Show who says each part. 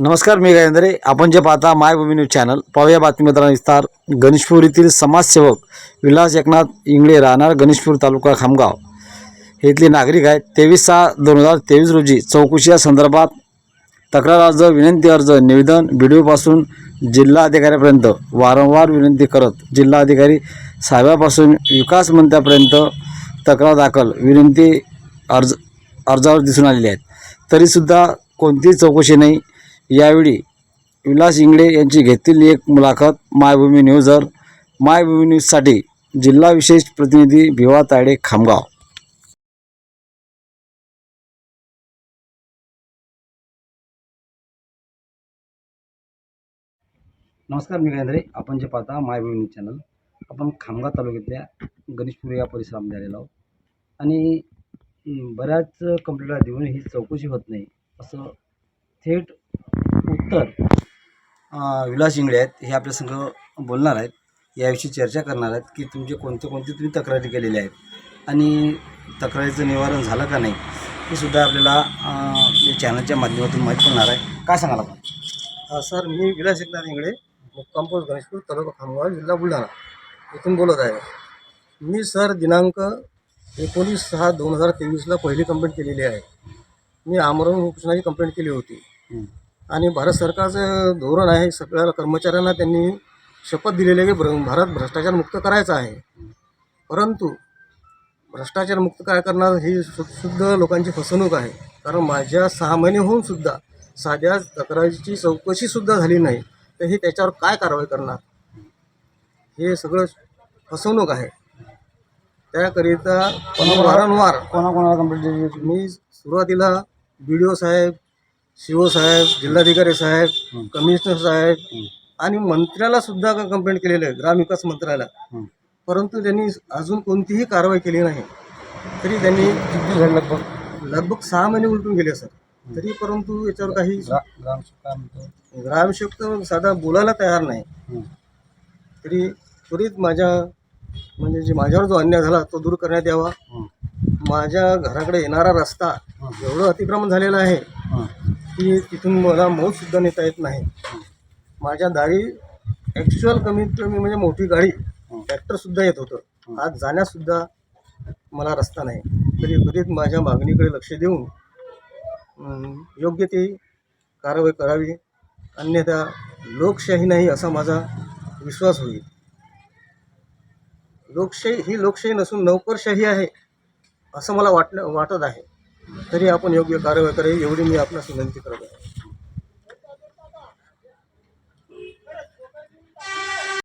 Speaker 1: नमस्कार मी गायंद्रे आपण जे पाहता मायभूमी न्यूज चॅनल पाहूया बातमीदारा विस्तार. गणेशपूर येथील समाजसेवक विलास एकनाथ इंगळे राहणार गणेशपूर तालुका खामगाव. हे इथले नागरिक आहेत. तेवीस सहा दोन हजार तेवीस रोजी चौकशी या संदर्भात तक्रार अर्ज विनंती अर्ज निवेदन बी डी ओपासून जिल्हाधिकाऱ्यापर्यंत वारंवार विनंती करत जिल्हाधिकारी साहेबापासून विकास मंत्र्यापर्यंत तक्रार दाखल विनंती अर्ज अर्जावर दिसून आलेली आहेत. तरीसुद्धा कोणतीही चौकशी नाही. यावेळी विलास इंगळे यांची घेतलेली एक मुलाखत मायभूमी न्यूजवर मायभूमी न्यूजसाठी जिल्हा विशेष प्रतिनिधी भिवा तायडे खामगाव. नमस्कार मी गणेंद्रे. आपण जे पाहता मायभूमी न्यूज चॅनल आपण खामगाव तालुक्यातल्या गणेशपूर या परिसरामध्ये आलेलो आहोत. आणि बऱ्याच कंप्लेंटा देऊन ही चौकशी होत नाही असं थेट अं, विलास इंगळे आहेत हे आपल्या संग बोलणार आहेत. याविषयी चर्चा करणार आहेत की तुमचे कोणते कोणते तुम्ही तक्रारी केलेल्या आहेत आणि तक्रारीचं निवारण झालं का नाही हे सुद्धा आपल्याला या चॅनलच्या माध्यमातून माहीत पडणार आहे. काय सांगाल आपण?
Speaker 2: सर मी विलास एकनाथ इंगळे पोस्ट गणेशपूर तालुका खामगाव जिल्हा बुलढाणा इथून बोलत आहे. मी सर दिनांक एकोणीस सहा दोन हजार तेवीसला पहिली कंप्लेंट केलेली आहे. मी आमरण उपोषणाची कंप्लेंट केली होती. आणि भारत सरकारचं धोरण आहे सगळ्या कर्मचाऱ्यांना त्यांनी शपथ दिलेली आहे की भ्र- भारत भ्रष्टाचार मुक्त करायचा आहे. परंतु भ्रष्टाचार मुक्त काय करणार ही शु शुद्ध लोकांची फसवणूक आहे. कारण माझ्या सहा महिने होऊन सुद्धा साध्या तक्रारीची चौकशीसुद्धा झाली नाही तर हे त्याच्यावर काय कारवाई करणार? हे सगळं फसवणूक आहे. त्याकरिता वारंवार
Speaker 1: कोणाकोणाला कंप्लेंट?
Speaker 2: मी सुरुवातीला बी डी ओ साहेब सी ओ साहेब जिल्हाधिकारी साहेब कमिशनर साहेब आणि मंत्र्याला सुद्धा कंप्लेंट केलेलं आहे ग्रामविकास मंत्र्याला. परंतु त्यांनी अजून कोणतीही कारवाई केली नाही. तरी त्यांनी
Speaker 1: लगभग?
Speaker 2: लगभग सहा महिने उलटून गेले सर. तरी परंतु याच्यावर काही
Speaker 1: ग्रा- ग्रामसेवक
Speaker 2: तर साधा बोलायला तयार नाही. तरी त्वरित माझ्या म्हणजे जे माझ्यावर जो अन्याय झाला तो दूर करण्यात यावा. माझ्या घराकडे येणारा रस्ता. एवढं अतिक्रमण झालेलं आहे. की तिथून मला मौतसुद्धा नेता येत नाही. माझ्या दारी ॲक्च्युअल कमीत कमी म्हणजे मोठी गाडी ट्रॅक्टरसुद्धा येत होतं. आज जाण्यासुद्धा मला रस्ता नाही. तरी त्वरित माझ्या मागणीकडे लक्ष देऊन योग्य ती कारवाई करावी. अन्यथा लोकशाही नाही असा माझा विश्वास होईल. लोकशाही ही लोकशाही नसून नोकरशाही आहे असं मला वाटलं वाटत आहे. तरी आपण योग्य कारवाई करावी एवढी मी आपणास विनंती करत. आहे